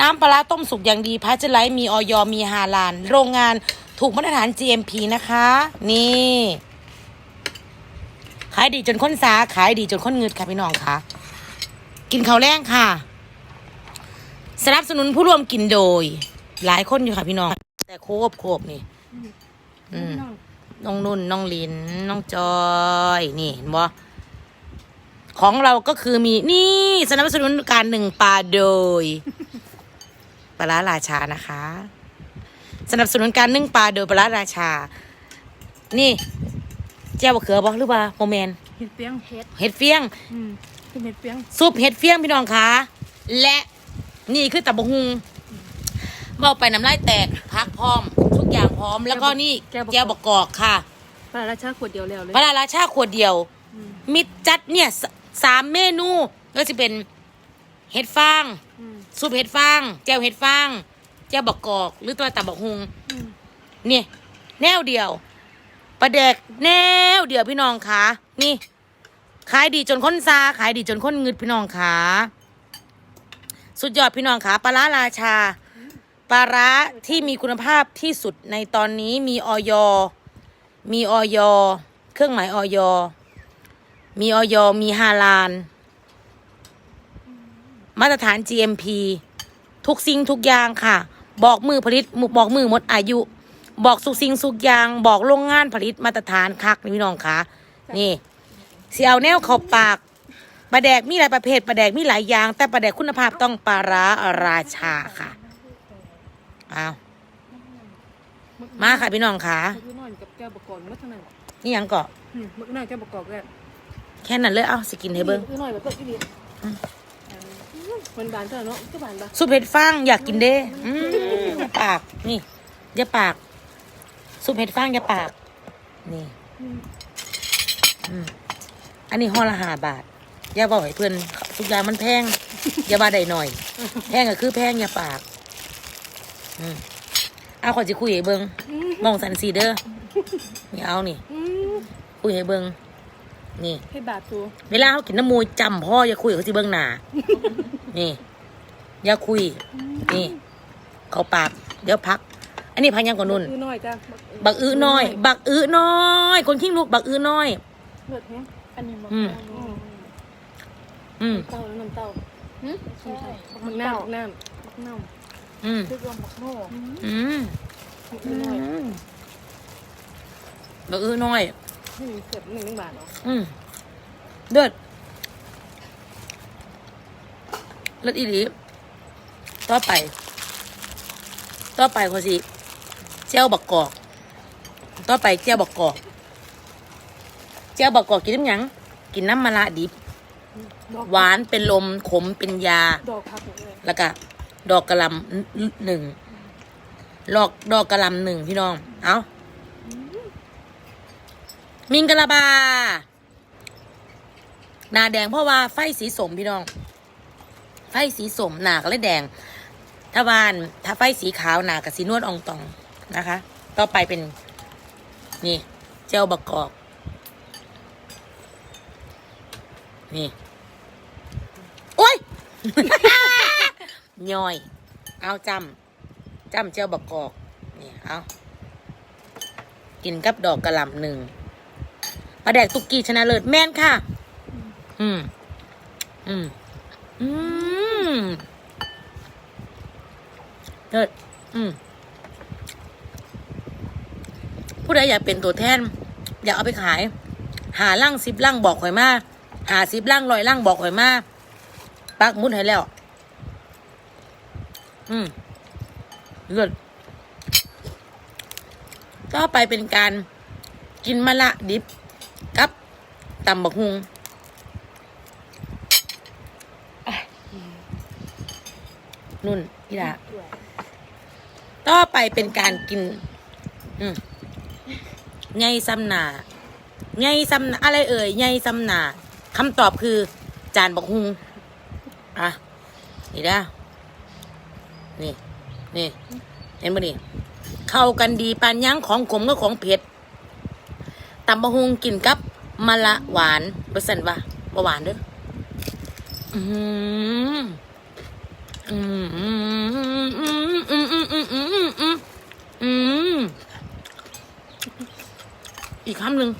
น้ำปลาร้าต้มสุกอย่างดีพาเจอไลท์มีออยมีฮาลาน โรงงานถูกมาตรฐาน GMP นะคะ นี่ ขายดีจนค้นสาขายดีจนค้นเงืดค่ะพี่น้องค่ะ กินข้าวแรงค่ะ สนับสนุนผู้ร่วมกินโดย หลายคนอยู่ค่ะพี่น้อง แต่โคบโคบนี่ อืมน้องนุ่นน้องลินน้องจอยนี่เห็นบ่ของเราก็คือมีนี่สนับสนุนการหนึ่งปลาโดย ลาร้าราชานะคะ สนับสนุนการนึ่งปลาโดยปลาร้าราชา นี่แจ้วบะเขือบ่หรือว่าโมเมนเห็ดเปียงเห็ดเห็ดเฟี้ยง อืมเป็นเห็ดเปียงซุปเห็ดเฟี้ยงพี่น้องคะและนี่คือตับกหุงบอกไปน้ำลายแตกพักพร้อม ทุกอย่างพร้อม แล้วก็นี่แก้วบะกอกค่ะปลาราชาขวดเดียวแล้วเลยปลาร้าราชาขวดเดียวอืมมิดจัดเนี่ยสสามเมนูก็จะเป็นเห็ดฟางอืม ซุปเห็ดฟางแจ่วเห็ดฟางแจ่วบักกอก หรือตัวตับบักฮุงอืมเนี่ยแนวเดียวประเดกแนวเดียวพี่น้องคะนี่ ขายดีจนค้นซาขายดีจนค้นงึดพี่น้องคะสุดยอดพี่น้องคะปลาร้าราชาปลาร้าที่มีคุณภาพที่สุดในตอนนี้มีออยมีออยเครื่องหมายออยมีออยมีฮาลาน มาตรฐาน GMP ทุกสิ่งทุกอย่างค่ะ บอกมือผลิตบอกมือหมดอายุ บอกสุกสิ่งสุกอย่าง บอกโรงงานผลิตมาตรฐานคักนี่พี่น้องคะนี่เสียวแนวเขาปากปลาแดกมีหลายประเภทปลาแดกมีหลายอย่าง แต่ปลาแดกคุณภาพต้องปลาร้าราชาค่ะอ้าวมาค่ะพี่น้องคะมึกน้อยกับแก้วบกกอกมัดเท่านั้นนี่ยังเกาะอืมมึกน้อยแก้วบกกอกแก้วแค่นั้นเลยเอ้าสิกินให้เบิ้งมึกน้อยแบบก็อีดี มันบานเท่าเนาะก็บานปะซุปเห็ดฟางอยากกินเด้อืมปากนี่อย่าปาก ซุปเห็ดฟางอย่าปาก นี่อืมอันนี้ห่อละห้าบาท อย่าบอกให้เพื่อนทุกอย่างมันแพง อย่าบาได้หน่อย แพงก็คือแพงอย่าปาก อืมเอาขอจะคุยให้เบิงมองสันสีเด้อนี่เอานี่อืมคุยให้เบิง นี่ให้บาทตัวเวลาเขากินน้ำมูยจำพ่ออย่าคุยกับเขาสิเบิงหนานี่ อย่าคุย นี่ เขาปาก เดี๋ยวพัก อันนี้พักยังกว่านุ่น คือน้อยจ้ะบักอื้อน้อย บักอื้อน้อย คนขี้ลูกบักอื้อน้อย เลือดแห้งอันนี้มันอืมอืม เต้าแล้วน้ำเต้าหืมใช่ใช่บักน้ำบักน้ำบักน้ำอืม คือรวมบักโม่อืมบักอืน้อยมบักอื้อน้อย นี่เกือบหนึ่งบาทเนาะอืมเลือดเลือดอีหลีต่อไป ต่อไปพอสิเจ้าบักกอก ต่อไปเจ้าบักกอกเจ้าบักกอกกินน้ำหยัง กินน้ำมะระดิบ ดอกหวานเป็นลมขมเป็นยา ดอกพักเลยแล้วก็ดอกกระหลำหนึ่งดอกดอกกระหลำหนึ่งพี่น้อง เอา มิงกะลาบา หนาแดงเพราะว่าไฟสีสมพี่น้อง ไฟสีสมหนาก็เลยแดง ถ้าวานถ้าไฟสีขาวหนากับสีนวลอองตองนะคะ ต่อไปเป็น นี่ เจลบักกอก นี่ โอ้ย ย่อย เอาจำจำเจ้าบักกอก นี่ เอากินกับดอกกระหล่ำหนึ่ง ปลาแดกตุกกี้ชนะเลิศแม่นค่ะ อืม อืม อืมเลิศอืม ผู้ใดอยากเป็นตัวแทน อยากเอาไปขาย หาล่างสิบล่างบอกข่อยมาหาสิบล่างลอยล่างบอกข่อยมาปักมุดให้แล้ว อืมเลิศต่อไปเป็นการกินมะละดิบ กับตำบักฮุงนุ่นพี่ดาต่อไปเป็นการกินไงซ้ำหนาไงซ้ำอะไรเอ่ยไงซ้ำหนาคำตอบคือ จานบักฮุงอะนี่นะนี่ นี่ เห็นปะนี่ เข้ากันดีปานยั้งของขมกับของเผ็ด ตำบะฮุงกินกับมะละหวานเปอร์เซนว่าบะหวานเด้ออือืมอีกคำหนึ่ง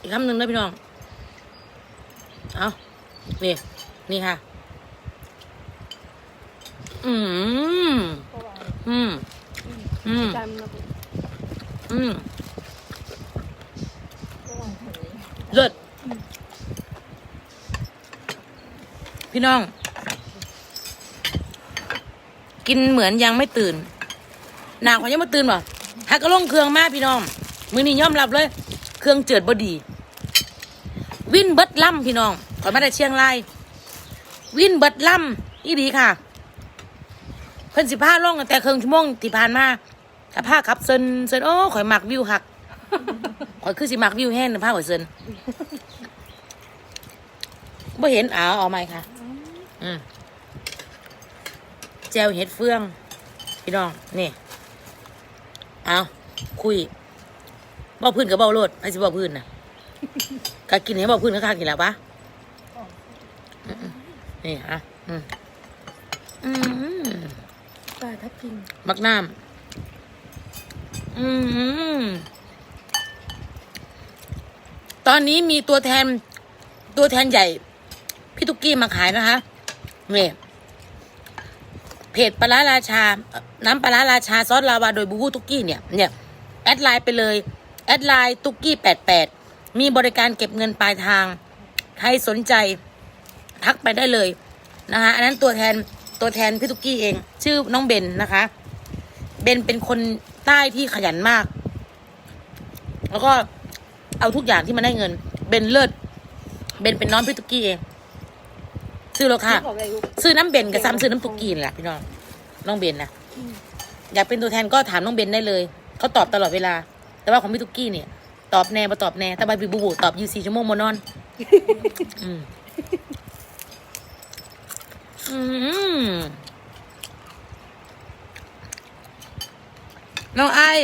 อีกคำหนึ่งนะพี่น้องเอานี่ นี่ค่ะ อืม อืม อืม อืมเลิศพี่น้อง กินเหมือนยังไม่ตื่นหนาวกว่ายังไม่ตื่นบ่ถ้าก็ลงเครื่องมากพี่น้อง มือนี้ยอมรับเลย เครื่องเจิดบดี วินเบิดล่ำพี่น้องขอยมาได้เชียงราย วินเบิดล่ำอีดีค่ะ เพิ่นสิพาลงตั้งแต่เครื่องชั่วโมงที่ผ่านมา ถ้าผ้าขับเซินเซินโอ้ข่อยมักวิวหักข่อยคือสิมักวิวแห้งนะผ้าข่อยเซินบ่เห็นอ้าวเอาไหมค่ะ อืมแจวเห็ดเฟือง พี่น้อง นี่เอาคุยเบ้าพื้นกับเบ้าโลดไอ้สิเบ้าพื้นนะกากินให้เบ้าพื้นข้างๆกินแล้วปะอืมๆนี่อะอืมอืมปลาทับทิมมักน้ำ อืมตอนนี้มีตัวแทน ตัวแทนใหญ่ พี่ตุ๊กกี้มาขายนะคะเนี่ยเพจปลาราราชา น้ำปลาราราชาซอสลาวาโดยบูบูตุ๊กกี้เนี่ยเนี่ยแอดไลน์ไปเลยแอดไลน์ตุ๊กกี้แปดแปดมีบริการเก็บเงินปลายทาง ใครสนใจ ทักไปได้เลยนะคะอันนั้นตัวแทนตัวแทนพี่ตุ๊กกี้เอง ชื่อน้องเบนนะคะ เบนเป็นคน ใต้ที่ขยันมาก แล้วก็เอาทุกอย่างที่มันได้เงิน เบนเลิศ เบนเป็นน้องพี่ตุ๊กกี้เอง ซื้อแล้วค่ะขออะไรลูกซื้อน้ำเบนกับซ้ำซื้อน้ำตุ๊กกี้นี่แหละพี่น้อง น้องเบนนะอยากเป็นตัวแทนก็ถามน้องเบนได้เลย เขาตอบตลอดเวลา แต่ว่าของพี่ตุ๊กกี้เนี่ย ตอบแน่มาตอบแน่แต่ใบบิบูบูตอบยี่สี่ชั่วโมงโมนอน อืมอืม น้องไอาย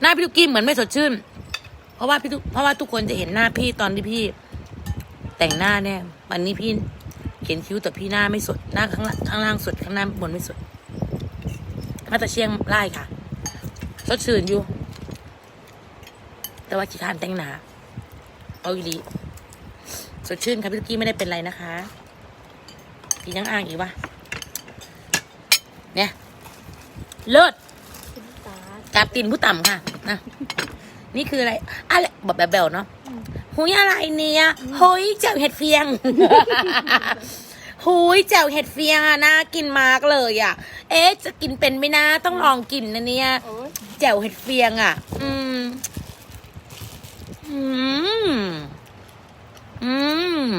หน้าพี่ตุ๊กกี้เหมือนไม่สดชื่น เพราะว่าพี่ทุกเพราะว่าทุกคนจะเห็นหน้าพี่ตอนที่พี่ แต่งหน้าเนี่ยวันนี้พี่เขียนคิ้วแต่พี่หน้าไม่สดหน้าข้างล่างข้างล่างสดข้างหน้าบนไม่สดมาต่เชียงไล่ค่ะ สดชื่นอยู่ แต่ว่าขี้ขานแต่งหนาเอาอีลีสดชื่นค่ะพี่ตุ๊กกี้ไม่ได้เป็นไรนะคะพี่ยังอ้างอีกวะเนี่ย เลิศตากราบตีนผู้ต่ำค่ะนะนี่คืออะไรอะไรแบบแบบๆเนาะหุยอะไรเนี่ยหุยแจ่วเห็ดเฟียงหุยแจ่วเห็ดเฟียงอะน่ากินมากเลยอะ เอ๊ะจะกินเป็นไหมนะต้องลองกินนะเนี่ยโอ้ยแจ่วเห็ดเฟียงอะ อืมอืมอืม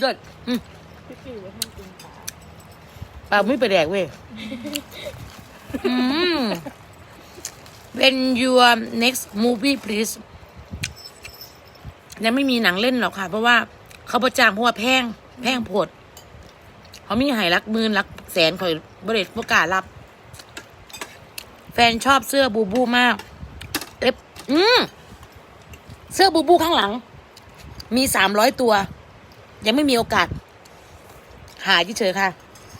เด็ดอืมพี่ปิวไว้ให้กินปลาปลาไม่ไปแดกเว้ยอืม When your next movie please ยังไม่มีหนังเล่นหรอกค่ะ เพราะว่าเขาประจางเพราะว่าแพงแพงโพดเขามีหายรักมืนรักแสนคอยบริษัทประกาศรับ แฟนชอบเสื้อบูบูมาก เอฟอืมเสื้อบูบูข้างหลัง มีสามร้อยตัว ยังไม่มีโอกาส หาเฉยๆค่ะ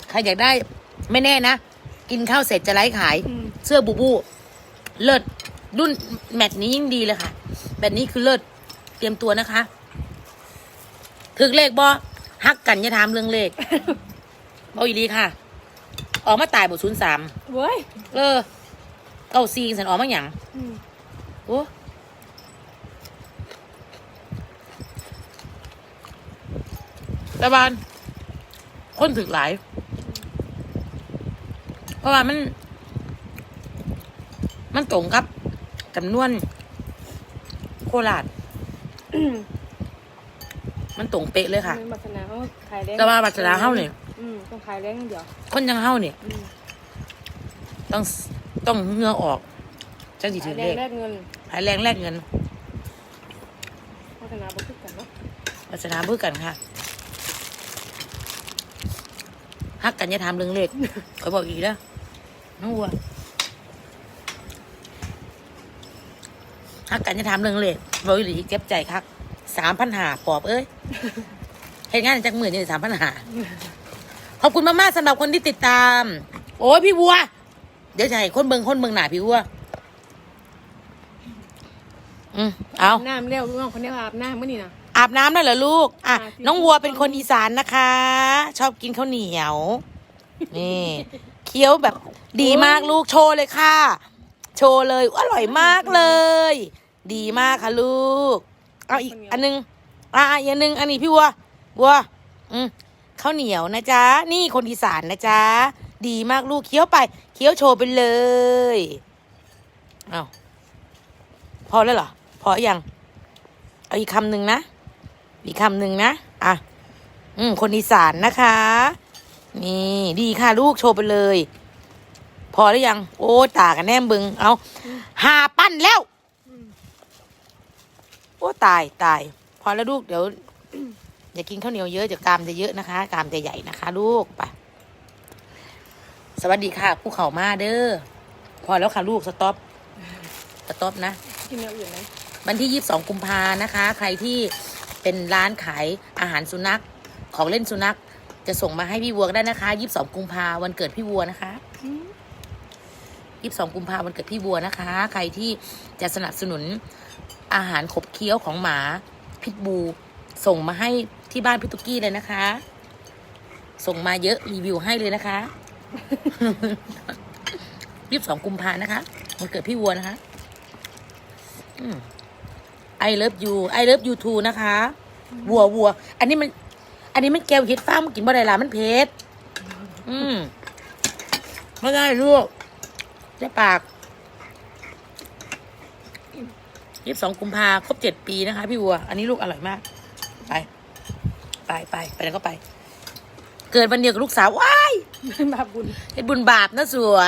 ใครอยากได้ไม่แน่นะ กินข้าวเสร็จจะไลฟ์ขาย อืม เสื้อบูบู เลิศรุ่นแมตช์นี้ยิ่งดีเลยค่ะ แบบนี้คือเลิศเตรียมตัวนะคะ ถึกเลขบอฮักกันอย่าถามเรื่องเลข บออีดีค่ะ ออกมาตายบทศูนย์สามเว้ยเออเก้าซีสันออกมาหยัง อืมโอ้แต่บานคนถึกหลาย เพราะว่ามัน มันตรงกับจำนวน โคราชมันตรงเป๊ะเลยค่ะมันบัตรนาเขาขายแรงแต่ว่าบัตรนาเฮ้าเนี่ยอืมต้องขายแรงอย่างเดียว คนยังเฮ้าเนี่ยอืมต้องต้องเหงือออกจังสิขาถึยงแรเลงขแลกเงินหายแรงแลกเงินพัฒนาบุคลิกกันเนาะวัฒนาเพื่อกันค่ะฮักกันอย่าถามเรื่องเลขคอยบอกอีกแล้ว น้องวัวฮักกันอย่าถามเรื่องเลขบอกอีหลีเก็บใจคักสามพันหาปอบเอ้ยเห็นงานจากหมื่นนี่สามพันหาขอบคุณมากๆสำหรับคนที่ติดตาม โอ้ยพี่วัว เดี๋ยวจะให้คนเบิงคนเบิงหนาพี่วัว อืมเอาน้ำเร็วน้องคนนี้อาบน้ำมื่อนี่นะ อาบน้ำได้เหรอลูก อะอาบสิน้องวัวเป็นคนอีสานนะคะ ชอบกินข้าวเหนียว นี่ เคี้ยวแบบดีมากลูกโชว์เลยค่ะ โชว์เลยอร่อยมากเลย ดีมากค่ะลูก เอาอีกอันนึงอะอีกอันนึงอันนี้พี่วัววัวอืมข้าวเหนียวนะจ๊ะ นี่คนอีสานนะจ๊ะ ดีมากลูกเคี้ยวไป เคี้ยวโชว์ไปเลยเอาพอแล้วเหรอ พอยังเอาอีกคำหนึ่งนะ อีกคำหนึ่งนะ อะ อืม คนอีสานนะคะ นี่ดีค่ะลูกโชว์ไปเลย พอหรือยัง โอ้ตากันแนมบึง เอาหาปั้นแล้ว โอ้ตายตาย พอแล้วลูกเดี๋ยวอย่ากินข้าวเหนียวเยอะเดี๋ยวกรามจะเยอะนะคะกรามจะใหญ่นะคะ ลูกไปสวัสดีค่ะผู้เข่ามาเด้อพอแล้วค่ะลูกสต็อปสต็อปนะกินอย่างอื่นไหมวันที่22กุมภานะคะ ใครที่เป็นร้านขายอาหารสุนัขของเล่นสุนัข จะส่งมาให้พี่วัวได้นะคะ22กุมภาวันเกิดพี่วัวนะคะ22กุมภาวันเกิดพี่วัวนะคะ ใครที่จะสนับสนุนอาหารขบเคี้ยวของหมาพิทบู ส่งมาให้ที่บ้านพี่ตุกกี้เลยนะคะ ส่งมาเยอะรีวิวให้เลยนะคะ22กุมภานะคะวันเกิดพี่วัวนะคะไอืม I love you I love you too นะคะวัววัว อันนี้มัน อันนี้มันแก้วเห็ดฟ้ามันกินบ่ได้ละมันเผ็ดอืมไม่ได้ลูกเจ๊ปากยี่สิบสองกุมภาครบเจ็ดปีนะคะ พี่วัว อันนี้ลูกอร่อยมาก ไป ไปไปไปแล้วก็ไป เกิดวันเดียวกับลูกสาวว้ายบาปบุญเฮ็ดบุญบาปนะสัว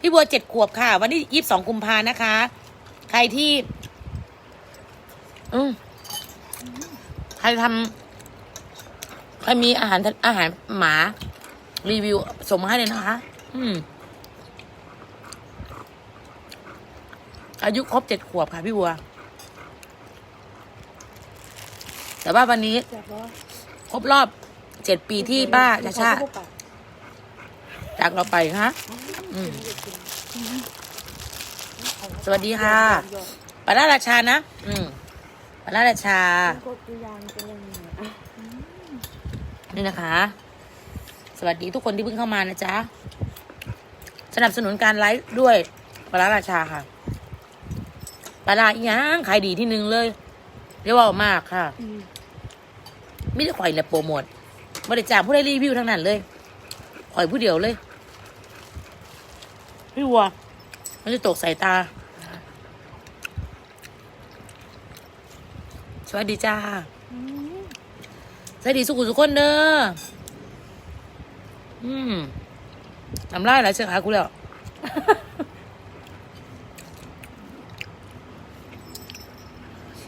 พี่บัวเจ็ดขวบค่ะ วันที่ยี่สิบสองกุมภานะคะ ใครที่ อืมใครทำ ใครมีอาหารอาหารหมารีวิวส่งมาให้เลยนะคะ อืม อายุครบเจ็ดขวบค่ะพี่บัว แต่ว่าวันนี้ ครบรอบเจ็ดปีที่ป้าชาชาจากเราไปฮะสวัสดีค่ะปลาราราชานะ อืมปลาร้าราชา ก็ตัวยางเป็นยังไงอะนี่นะคะ สวัสดีทุกคนที่เพิ่งเข้ามานะจ๊ะ สนับสนุนการไลฟ์ด้วยปลาร้าราชาค่ะปลาร้าอีหยังขายดีที่หนึ่งเลยเรียกว่ามากค่ะอืมไม่ได้ข่อยเลยโปรโมทไม่ได้จ้างผู้ได้รีวิวทั้งนั้นเลยข่อยผู้เดียวเลยพี่วัวมันจะตกสายตา สวัสดีจ้าอืม สวัสดีสุขุสุขคนเด้อ อืมทำไรหลายเชือกหากูแล้ว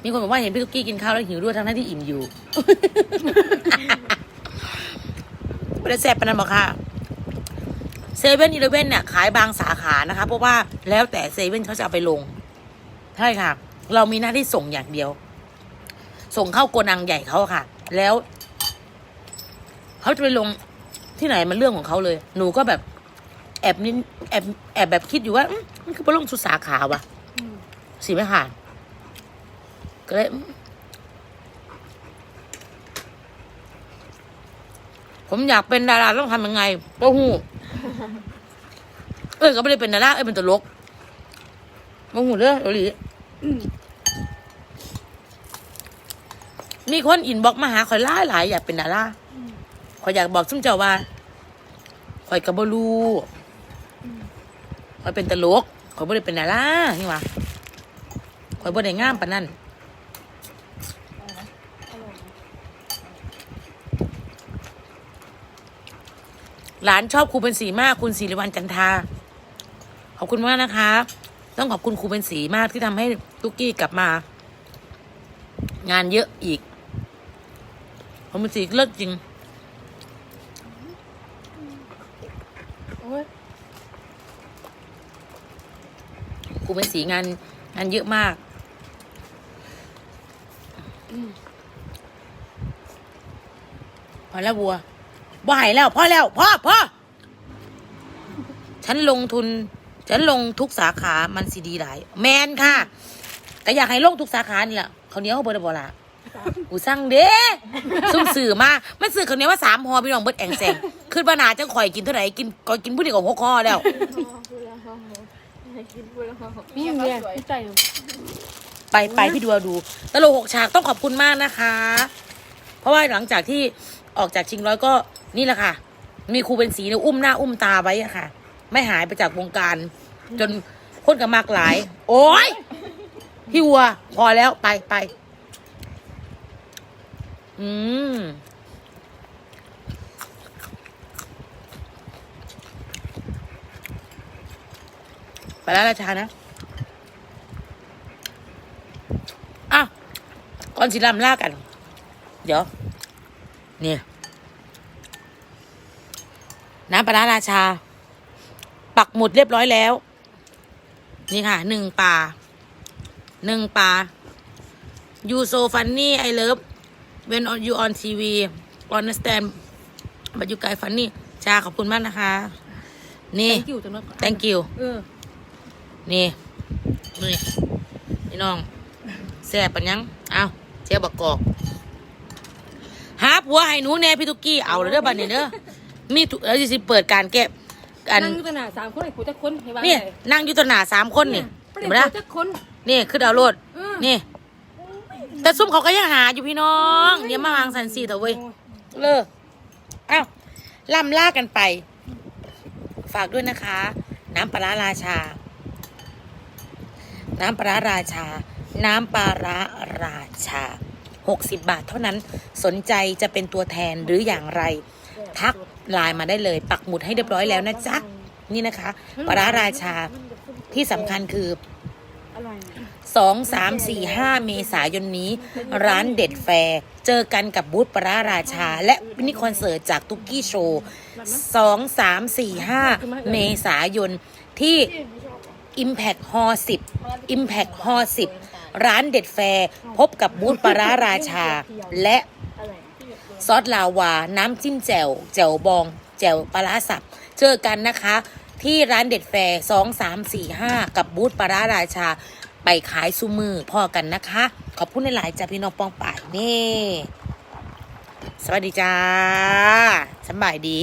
มีคนบอกว่าเห็นพี่ตุ๊กกี้กินข้าวแล้วหิวด้วยทั้งที่อิ่มอยู่ไม่ได้แซ่บปนันบอกค่ะเซเว่นอีเลเว่นเนี่ยขายบางสาขานะคะ เพราะว่าแล้วแต่เซเว่นเขาจะเอาไปลง ใช่ค่ะ เรามีหน้าที่ส่งอย่างเดียว ส่งเข้าโกนังใหญ่เขาค่ะ แล้ว เขาจะไปลงที่ไหนมันเรื่องของเขาเลย หนูก็แบบ แอบนิดแอบแอบแบบคิดอยู่ว่าอื้อมันคือไปลงสุสาขาวะอืมสิไหมค่ะก็เลยอื้อผมอยากเป็นดาราต้องทำยังไงก็หู เอ้ยก็ไม่ได้เป็นดาราเอ้ยเป็นตลกโมหูเด้อเดี๋ยวหลี อืมมีคนอินบอกมาหาคอยหลาหลายอยากเป็นดารา อยอยากบอกซุ่มเจ้าว่าคอยกับบรูคอยเป็นตลกคอยบ่ได้เป็นดารานี่หว่าคอยบ่ได้งามปานนั้นอร่อยนหลานชอบครูเป็นสีมากคุณศิริวัลจันทาขอบคุณมากนะคะ ต้องขอบคุณครูเป็นสีมากที่ทำให้ตุ๊กกี้กลับมา งานเยอะอีกครูเป็นสีเลิศจริง โอ้ย ครู เป็นสีงานงานเยอะมากพอแล้วบัวบ่ายแล้วพอแล้วพ่อพ่อฉันลงทุน ฉันลงทุกสาขามันสีดีหลาย แมนค่ะ ก็อยากให้ลงทุกสาขานี่แหละเขาเนี้ยเขาเบิร์ดบอละกูสั่งเด้ซุ่มสื่อมา มันสื่อเขาเนี้ยว่าสามหอพี่น้องเบิร์ดแองแซงขึ้นบานาจะข่อยกินเท่าไหร่กินก็กินผู้เดียวกับหกคอแล้ว นี่เนี่ยพี่ใจไปไปพี่ดูดู ตลกหกฉากต้องขอบคุณมากนะคะ เพราะว่าหลังจากที่ออกจากชิงร้อยก็นี่แหละค่ะ มีครูเป็นสีเนี่ยอุ้มหน้าอุ้มตาไว้อะค่ะ ไม่หายไปจากวงการ จนคนกับมากหลาย โอ้ยพี่วัว พอแล้วไปไปอืม ปแล้วราชานะอะก่อนสิลำลากัน เดี๋ยว เนี่ย น้ำปลาร้าราชา ปักหมุดเรียบร้อยแล้ว นี่ค่ะ หนึ่งปลา หนึ่งปลา you so funny I love when on you on TV understand but you guys funny ชาขอบคุณมากนะคะ นี่ thank you จังเลย thank you เออ นี่นี่พี่น้องแซ่บปันยังเอาเจ้าบักกอกหาผัวให้หนูแน่พี่ตุกกี้เอาเลยเด้อบัดนี้เด้อมีถุแล้วสิเปิดการแก้อันนั่งอยู่ตนาสามคนไอ้กูจะค้นให้บ้านนี่นั่งอยู่ต่อหน้าสามคนนี่เห็เห็นนไหไหมมล่ะล่ะจะค้นนี่คือดาวโรดเออนี่ แต่ซุ่มเขาก็ยังหาอยู่พี่น้องเดี๋ยวมาวางสันสีเถอะเว้ยเลิกอ้าวล่ำล่ากันไป ฝากด้วยนะคะ น้ำปลาร้าราชา น้ำปลาราชา น้ำปลาราราชา 60 บาทเท่านั้นสนใจจะเป็นตัวแทนหรืออย่างไร ทักไลน์มาได้เลย ปักหมุดให้เรียบร้อยแล้วนะจ๊ะ นี่นะคะปลาร้าราชาที่สำคัญคือสองสามสี่ห้าเมษายนนี้ ร้านเด็ดแฟร์เจอกันกับบูธปลาราราชา และมินิคอนเสิร์ตจากตุกกี้โชว์สองสามสี่ห้าเมษายนที่ Impact Hall 10 Impact Hall 10 ร้านเด็ดแฟร์ พบกับบูธปลาร้าราชา และซอสลาวา น้ำจิ้มแจ่ว แจ่วบอง แจ่วปลาร้าสับ เจอกันนะคะ ที่ร้านเด็ดแฟร์สองสามสี่ห้ากับบูธปลาร้าราชา ไปขายซูมือพอกันนะคะ ขอบคุณหลายๆจ้าพี่น้องปองป่ายนี่ สวัสดีจ้าสบายดี